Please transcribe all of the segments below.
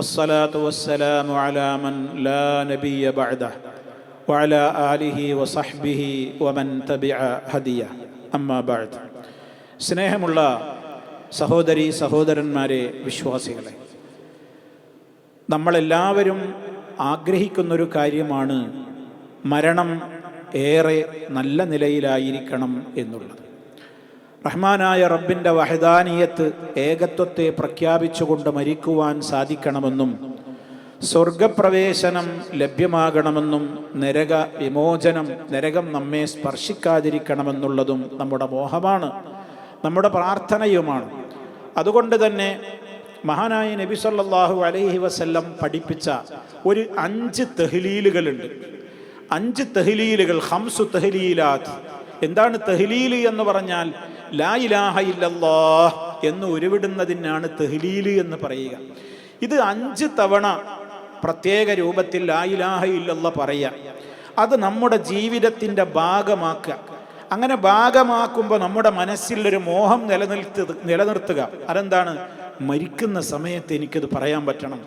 والصلاة والسلام على من لا نبي بعده وعلى آله وصحبه ومن تبع هديه أما بعد സ്നേഹമുള്ള സഹോദരി സഹോദരന്മാരെ വിശ്വാസികളെ നമ്മളെല്ലാവരും ആഗ്രഹിക്കുന്നൊരു കാര്യമാണ് മരണം ഏറെ നല്ല നിലയിലായിരിക്കണം എന്നുള്ളത് റഹ്മാനായ റബ്ബിന്റെ വഹദാനീയത്ത് ഏകത്വത്തെ പ്രഖ്യാപിച്ചുകൊണ്ട് മരിക്കുവാൻ സാധിക്കണമെന്നും സ്വർഗപ്രവേശനം ലഭ്യമാകണമെന്നും നരക വിമോചനം നരകം നമ്മെ സ്പർശിക്കാതിരിക്കണമെന്നുള്ളതും നമ്മുടെ മോഹമാണ് നമ്മുടെ പ്രാർത്ഥനയുമാണ്. അതുകൊണ്ട് തന്നെ മഹാനായ നബി സല്ലാഹു അലൈഹി വസല്ലം പഠിപ്പിച്ച ഒരു അഞ്ച് തെഹ്ലീലുകളുണ്ട്. അഞ്ച് തെഹ്ലീലുകൾ ഹംസു തെഹ്ലീലാത്ത്. എന്താണ് തെഹ്ലീൽ എന്ന് പറഞ്ഞാൽ ലാ ഇലാഹ ഇല്ലല്ലാഹ് എന്ന് ഉരുവിടുന്നതിനാണ് തെഹ്ലീൽ എന്ന് പറയുക. ഇത് അഞ്ച് തവണ പ്രത്യേക രൂപത്തിൽ ലാ ഇലാഹ ഇല്ലല്ല പറയുക. അത് നമ്മുടെ ജീവിതത്തിന്റെ ഭാഗമാക്കുക. അങ്ങനെ ഭാഗമാക്കുമ്പോൾ നമ്മുടെ മനസ്സിലൊരു മോഹം നിലനിർത്ത നിലനിർത്തുക. അതെന്താണ്? മരിക്കുന്ന സമയത്ത് എനിക്കത് പറയാൻ പറ്റണം.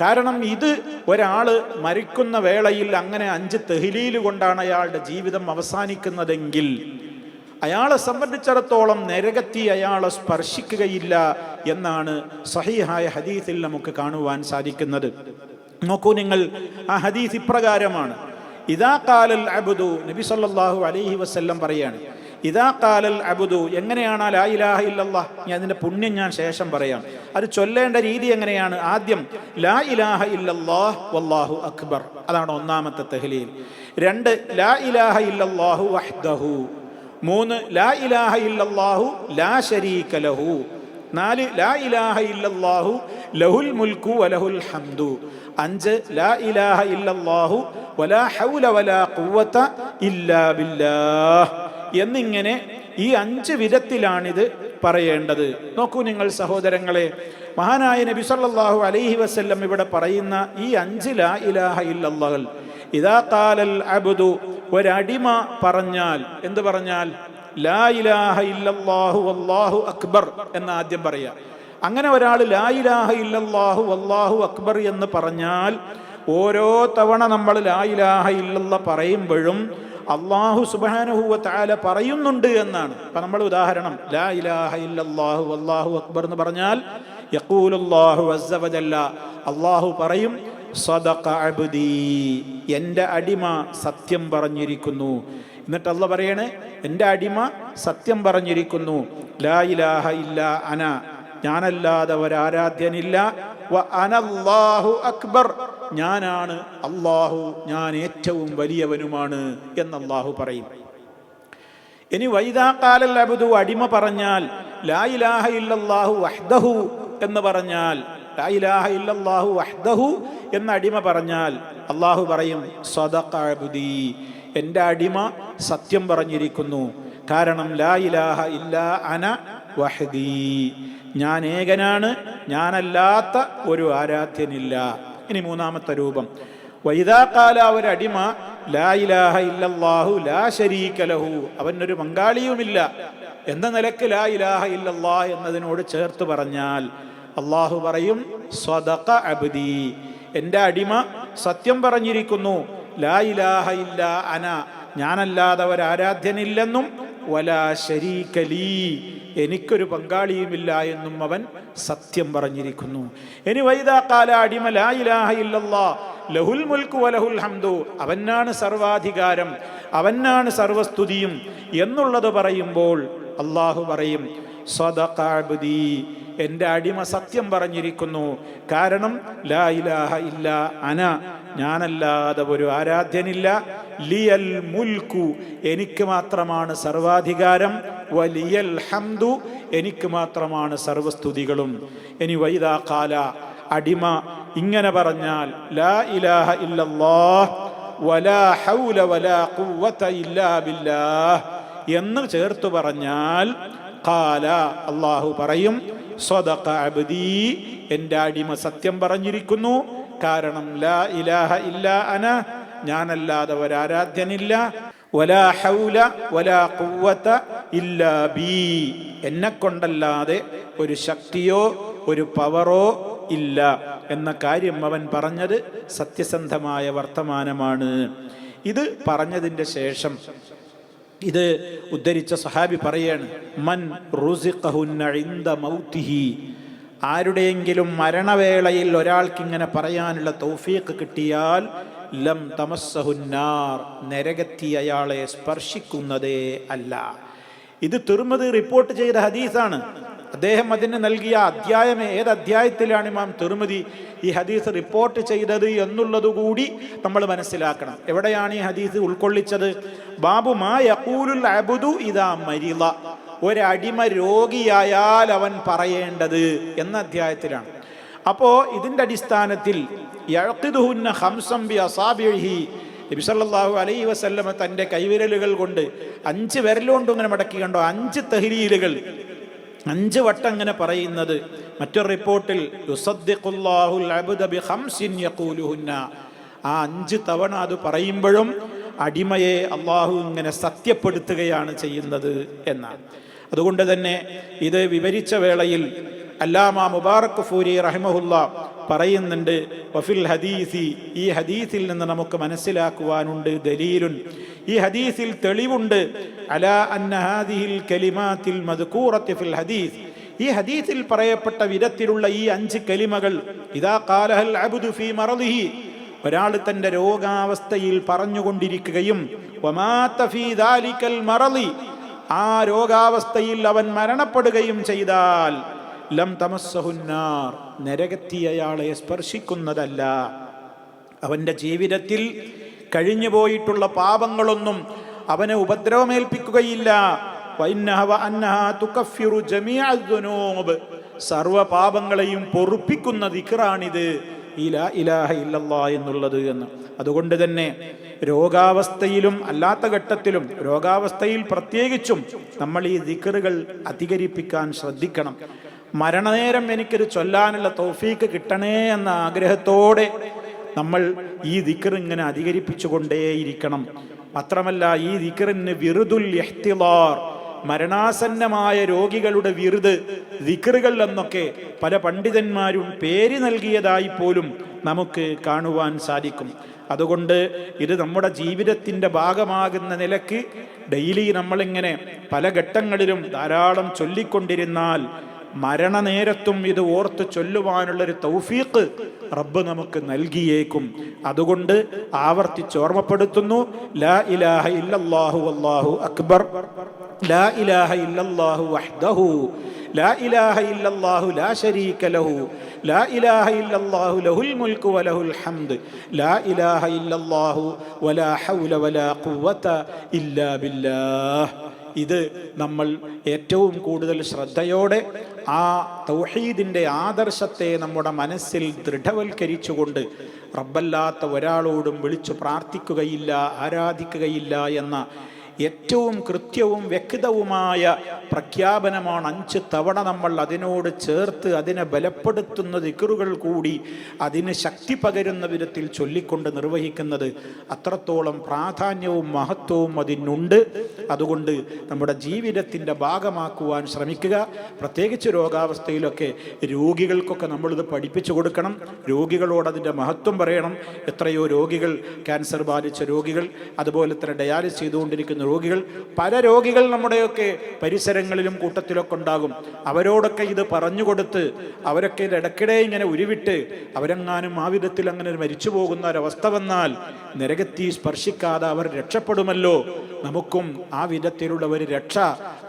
കാരണം ഇത് ഒരാൾ മരിക്കുന്ന വേളയിൽ അങ്ങനെ അഞ്ച് തെഹിലിയിൽ കൊണ്ടാണ് അയാളുടെ ജീവിതം അവസാനിക്കുന്നതെങ്കിൽ അയാളെ സംബന്ധിച്ചിടത്തോളം നരകത്തി അയാളെ സ്പർശിക്കുകയില്ല എന്നാണ് സഹിഹായ ഹദീസിൽ നമുക്ക് കാണുവാൻ സാധിക്കുന്നത്. നോക്കൂ നിങ്ങൾ ആ ഹദീസ് ഇപ്രകാരമാണ്. ഇതാ കാലൽ അബുദു നബി സല്ലാഹു അലൈഹി വസ്ല്ലം പറയാണ്. ഇതാ കാലൽ അബുദു എങ്ങനെയാണ്? ലാ ഇലാഹ ഇല്ലല്ലാഹ് ഞാൻ അതിന്റെ പുണ്യം ഞാൻ ശേഷം പറയാം. അത് ചൊല്ലേണ്ട രീതി എങ്ങനെയാണ്? ആദ്യം ലാ ഇലാഹ ഇല്ലല്ലാഹ് വല്ലാഹു അക്ബർ അതാണ് ഒന്നാമത്തെ തെഹ്ലീൽ. രണ്ട് ലാ ഇലാഹ ഇല്ലല്ലാഹു മൂന്ന് ലാ ഇലാഹ ഇല്ലാഹു ലാ ശരീക ലഹു. നാല് ലാ ഇലാഹ ഇല്ലാഹു ലഹുൽ മുൽക്കു വലഹുൽ ഹംദു. അഞ്ച് ലാ ഇലാഹ ഇല്ലാഹു വലാ ഹൗല വലാ ഖുവത ഇല്ലാ ബില്ലാഹ്. എന്നിങ്ങനെ ഈ അഞ്ച് വിധത്തിലാണിത് പറയേണ്ടത്. നോക്കൂ നിങ്ങൾ സഹോദരങ്ങളെ മഹാനായ നബി സല്ലല്ലാഹു അലൈഹി വസല്ലം ഇവിടെ പറയുന്ന ഈ അഞ്ച് ലാ ഇലാഹ ഇല്ലല്ലാഹ് ഇദാ ഖാലൽ അബ്ദു ഒരടിമ പറഞ്ഞാൽ എന്ത് പറഞ്ഞാൽ? ലാ ഇലാഹ ഇല്ലല്ലാഹു അല്ലാഹു അക്ബർ എന്ന് ആദ്യം പറയാ. അങ്ങനെ ഒരാൾ ലാ ഇലാഹ ഇല്ലല്ലാഹു അല്ലാഹു അക്ബർ എന്ന് പറഞ്ഞാൽ ഓരോ തവണ നമ്മൾ ലാ ഇലാഹ ഇല്ലല്ല പറയുമ്പോഴും അള്ളാഹു സുബാനുഹുവ താല പറയുന്നുണ്ട് എന്നാണ്. ഇപ്പൊ നമ്മൾ ഉദാഹരണം ലാ ഇലാഹ ഇല്ലല്ലാഹു അല്ലാഹു അക്ബർ എന്ന് പറഞ്ഞാൽ അള്ളാഹു പറയും സദഖ അബ്ദി. എന്റെ അടിമ സത്യം പറഞ്ഞിരിക്കുന്നു. എന്നിട്ട് അല്ല പറയണേ എന്റെ അടിമ സത്യം പറഞ്ഞിരിക്കുന്നു. ലാ ഇലാഹ ഇല്ല അന. ഞാനല്ലാതെ ഒരാരാധ്യനില്ല. വ അനല്ലാഹു അക്ബർ. ഞാനാണ് അള്ളാഹു ഞാൻ ഏറ്റവും വലിയവനുമാണ് എന്ന് അള്ളാഹു പറയും. ഇനി വൈദാക്കാലൽ അബുദു അടിമ പറഞ്ഞാൽ ലാ ഇലാഹ ഇല്ലല്ലാഹു വഹ്ദഹു എന്ന് പറഞ്ഞാൽ എന്ന അടിമ പറഞ്ഞാൽ അള്ളാഹു പറയും സദഖ അബ്ദി. എന്റെ അടിമ സത്യം പറഞ്ഞിരിക്കുന്നു. കാരണം ലാ ഇലാഹ ഇല്ല അന വഹദി. ഞാൻ ഏകനാണ് ഞാനല്ലാത്ത ഒരു ആരാധ്യനില്ല. ഇനി മൂന്നാമത്തെ രൂപം. വൈദാകാല ഒരടിമ ലാ ഇലാഹ ഇല്ലല്ലാഹു ലാ ശരീക ലഹു. അവനൊരു പങ്കാളിയുമില്ല. എന്ന നിലയ്ക്ക് ലാ ഇലാഹ ഇല്ലല്ലാ എന്നതിനോട് ചേർത്ത് പറഞ്ഞാൽ അള്ളാഹു പറയും സ്വതക അബ്ദി. എന്റെ അടിമ സത്യം പറഞ്ഞിരിക്കുന്നു ലാ ഇലാഹ ഇല്ല അന. ഞാനല്ലാതെ ഒരാരാധ്യനില്ലെന്നും വലാ ശരീകലീ എനിക്കൊരു പങ്കാളിയുമില്ല എന്നും അവൻ സത്യം പറഞ്ഞിരിക്കുന്നു. ഇനി വൈദാക്കാല അടിമ ലാ ഇലാഹ ഇല്ലല്ലാ. ലഹുൽ മുൽക്കു വലഹുൽ ഹംദു. അവനാണ് സർവാധികാരം അവനാണ് സർവസ്തുതിയും എന്നുള്ളത് പറയുമ്പോൾ അള്ളാഹു പറയും സ്വതകാബുദി എന്റെ അടിമ സത്യം പറഞ്ഞിരിക്കുന്നു. കാരണം ലാ ഇലാഹ ഇല്ല അന. ഞാനല്ലാതെ ഒരു ആരാധ്യനില്ല. ലിയൽ മുൽക്കു. എനിക്ക് മാത്രമാണ് സർവാധികാരം. വലിയൽ ഹംദു. എനിക്ക് മാത്രമാണ് സർവസ്തുതികളും. ഇനി വൈദാ കാല അടിമ ഇങ്ങനെ പറഞ്ഞാൽ ലാ ഇലാഹ ഇല്ലല്ലാഹ് വലാ ഹൗല വലാ ഖുവത ഇല്ലാ ബില്ലാഹ് എന്ന് ചേർത്ത് പറഞ്ഞാൽ ഖാല അള്ളാഹു പറയും സ്വതക അബ്ദി എന്റെ അടിമ സത്യം പറഞ്ഞിരിക്കുന്നു. കാരണം ലാ ഇലാഹ ഇല്ല അന ഞാനല്ലാതെ ഒരാരാധ്യനില്ല. വലാ ഹൗല വലാ ഖുവത ഇല്ലാ ബി എന്നെ കൊണ്ടല്ലാതെ ഒരു ശക്തിയോ ഒരു പവറോ ഇല്ല. എന്ന കാര്യം അവൻ പറഞ്ഞത് സത്യസന്ധമായ വർത്തമാനമാണ്. ഇത് പറഞ്ഞതിന്റെ ശേഷം ഇത് ഉദ്ധരിച്ച സഹാബി പറയാണ് മൻ മൗത്തിഹി. ആരുടെയെങ്കിലും മരണവേളയിൽ ഒരാൾക്ക് ഇങ്ങനെ പറയാനുള്ള തൗഫീഖ് കിട്ടിയാൽ ലം തമസ്സഹുന്നാർ നരകത്തി അയാളെ സ്പർശിക്കുന്നതേ അല്ല. ഇത് തിർമതി റിപ്പോർട്ട് ചെയ്ത ഹദീസാണ്. അദ്ദേഹം അതിന് നൽകിയ അധ്യായം ഏത് അധ്യായത്തിലാണ് ഇമാം തിരുമതി ഈ ഹദീസ് റിപ്പോർട്ട് ചെയ്തത് എന്നുള്ളതുകൂടി നമ്മൾ മനസ്സിലാക്കണം. എവിടെയാണ് ഈ ഹദീസ് ഉൾക്കൊള്ളിച്ചത്? ബാബു മാ അബ്ദു ഇദാ മരിള ഒരടിമ രോഗിയായാൽ അവൻ പറയേണ്ടത് എന്ന അധ്യായത്തിലാണ്. അപ്പോൾ ഇതിന്റെ അടിസ്ഥാനത്തിൽ ബി അസാബിഹി നബി സല്ലല്ലാഹു അലൈഹി വസല്ലമ തന്റെ കൈവിരലുകൾ കൊണ്ട് അഞ്ച് വിരലുകൊണ്ട് ഇങ്ങനെ മടക്കി കണ്ടോ? അഞ്ച് തഹ്ലീലുകൾ. അഞ്ച് വട്ടം അങ്ങനെ പറയുന്നത്. മറ്റൊരു റിപ്പോർട്ടിൽ ആ അഞ്ച് തവണ അത് പറയുമ്പോഴും അടിമയെ അള്ളാഹു ഇങ്ങനെ സത്യപ്പെടുത്തുകയാണ് ചെയ്യുന്നത് എന്നാണ്. അതുകൊണ്ട് തന്നെ ഇത് വിവരിച്ച വേളയിൽ അല്ലാമ മുബാറക് ഫൂരി റഹിമഹുല്ല പറയുന്നുണ്ട് വഫിൽ ഹദീസി. ഈ ഹദീസിൽ നിന്ന് നമുക്ക് മനസ്സിലാക്കുവാനുണ്ട് ദലീലുൻ. ഈ ഹദീസിൽ തെളിവുണ്ട്. അലാ അന്നഹാദിഹിൽ കലിമാത്തിൽ മദ്കൂറത്തി ഫിൽ ഹദീസ്. ഈ ഹദീസിൽ പറയപ്പെട്ട വിധത്തിലുള്ള ഈ അഞ്ച് കലിമകൾ ഇതാ കാലഹൽ അബ്ദു ഫീ ഒരാൾ തന്റെ രോഗാവസ്ഥയിൽ പറഞ്ഞുകൊണ്ടിരിക്കുകയും മറളി ആ രോഗാവസ്ഥയിൽ അവൻ മരണപ്പെടുകയും ചെയ്താൽ ലം തമസ്സഹുന്നാർ നരകത്തി അയാളെ സ്പർശിക്കുന്നതല്ല. അവന്റെ ജീവിതത്തിൽ കഴിഞ്ഞു പോയിട്ടുള്ള പാപങ്ങളൊന്നും അവനെ ഉപദ്രവമേൽപ്പിക്കുകയില്ല. സർവപാപങ്ങളെയും പൊറുപ്പിക്കുന്ന ദിക്കറാണിത് ഇലാ ഇലാഹ ഇല്ലല്ലാ എന്നുള്ളത് എന്ന്. അതുകൊണ്ട് തന്നെ രോഗാവസ്ഥയിലും അല്ലാത്ത ഘട്ടത്തിലും രോഗാവസ്ഥയിൽ പ്രത്യേകിച്ചും നമ്മൾ ഈ ദിക്റുകൾ അധികരിപ്പിക്കാൻ ശ്രദ്ധിക്കണം. മരണനേരം എനിക്കൊരു ചൊല്ലാനുള്ള തൗഫീക്ക് കിട്ടണേ എന്ന ആഗ്രഹത്തോടെ നമ്മൾ ഈ ദിക്കർ ഇങ്ങനെ അധികരിപ്പിച്ചുകൊണ്ടേയിരിക്കണം. മാത്രമല്ല ഈ ദിക്കറിന് ഇഹ്തിലാർ മരണാസന്നമായ രോഗികളുടെ വിറുത് ദിക്കറുകൾ എന്നൊക്കെ പല പണ്ഡിതന്മാരും പേര് നൽകിയതായി പോലും നമുക്ക് കാണുവാൻ സാധിക്കും. അതുകൊണ്ട് ഇത് നമ്മുടെ ജീവിതത്തിന്റെ ഭാഗമാകുന്ന നിലയ്ക്ക് ഡെയിലി നമ്മളിങ്ങനെ പല ഘട്ടങ്ങളിലും ധാരാളം ചൊല്ലിക്കൊണ്ടിരുന്നാൽ മരണനേരത്തും ഇത് ഓർത്ത് ചൊല്ലുവാനുള്ളൊരു തൗഫീഖ് റബ്ബ് നമുക്ക് നൽകിയേക്കും. അതുകൊണ്ട് ആവർത്തിച്ച് ഓർമ്മപ്പെടുത്തുന്നു ലാ ഇലാഹ ഇല്ലല്ലാഹു അല്ലാഹു അക്ബർ ലാ ഇലാഹ ഇല്ലല്ലാഹു വഹ്ദഹു ലാ ഇലാഹ ഇല്ലല്ലാഹു ലാ ശരീക ലഹു ലാ ഇലാഹ ഇല്ലല്ലാഹു ലഹുൽ മുൽക്കു വലഹുൽ ഹംദ് ലാ ഇലാഹ ഇല്ലല്ലാഹു വലാ ഹൗല വലാ ഖുവത ഇല്ലാ ബില്ലാഹ്. ഇത് നമ്മൾ ഏറ്റവും കൂടുതൽ ശ്രദ്ധയോടെ ആ തൗഹീദിന്റെ ആദർശത്തെ നമ്മുടെ മനസ്സിൽ ദൃഢവൽക്കരിച്ചുകൊണ്ട് റബ്ബല്ലാത്ത ഒരാളോടും വിളിച്ചു പ്രാർത്ഥിക്കുകയില്ല ആരാധിക്കുകയില്ല എന്ന ഏറ്റവും കൃത്യവും വ്യക്തവുമായ പ്രഖ്യാപനമാണ് അഞ്ച് തവണ നമ്മൾ അതിനോട് ചേർത്ത് അതിനെ ബലപ്പെടുത്തുന്ന ദിക്കറുകൾ കൂടി അതിന് ശക്തി പകരുന്ന വിധത്തിൽ ചൊല്ലിക്കൊണ്ട് നിർവഹിക്കുന്നത് അത്രത്തോളം പ്രാധാന്യവും മഹത്വവും അതിനുണ്ട്. അതുകൊണ്ട് നമ്മുടെ ജീവിതത്തിന്റെ ഭാഗമാക്കുവാൻ ശ്രമിക്കുക. പ്രത്യേകിച്ച് രോഗാവസ്ഥയിലൊക്കെ രോഗികൾക്കൊക്കെ നമ്മളിത് പഠിപ്പിച്ചു കൊടുക്കണം. രോഗികളോട് അതിന്റെ മഹത്വം പറയണം. എത്രയോ രോഗികൾ ക്യാൻസർ ബാധിച്ച രോഗികൾ അതുപോലെ തന്നെ ഡയാലിസ് ചെയ്തുകൊണ്ടിരിക്കുന്ന രോഗികൾ പല രോഗികൾ നമ്മുടെയൊക്കെ പരിസരങ്ങളിലും കൂട്ടത്തിലൊക്കെ ഉണ്ടാകും. അവരോടൊക്കെ ഇത് പറഞ്ഞു കൊടുത്ത് അവരൊക്കെ ഇടയ്ക്കിടെ ഇങ്ങനെ ഉരുവിട്ട് അവരെങ്ങാനും ആ വിധത്തിൽ അങ്ങനെ മരിച്ചു പോകുന്ന ഒരവസ്ഥ വന്നാൽ നരകത്തി സ്പർശിക്കാതെ അവർ രക്ഷപ്പെടുമല്ലോ. നമുക്കും ആ വിധത്തിലുള്ള ഒരു രക്ഷ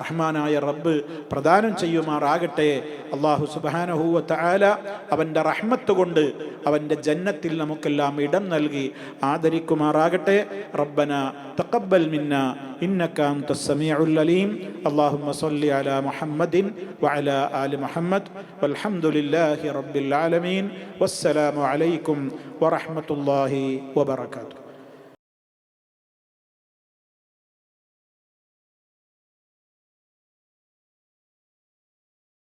റഹ്മാനായ റബ്ബ് പ്രദാനം ചെയ്യുമാറാകട്ടെ. അള്ളാഹു സുബാനഹൂവത്ത് ആല അവന്റെ റഹ്മത്ത് കൊണ്ട് അവന്റെ ജന്നത്തിൽ നമുക്കെല്ലാം ഇടം നൽകി ആദരിക്കുമാറാകട്ടെ. റബ്ബന തക്കബൽ മിന്ന إنك أنت السميع العليم. اللهم صل على محمد وعلى آل محمد. والحمد لله رب العالمين. والسلام عليكم ورحمة الله وبركاته.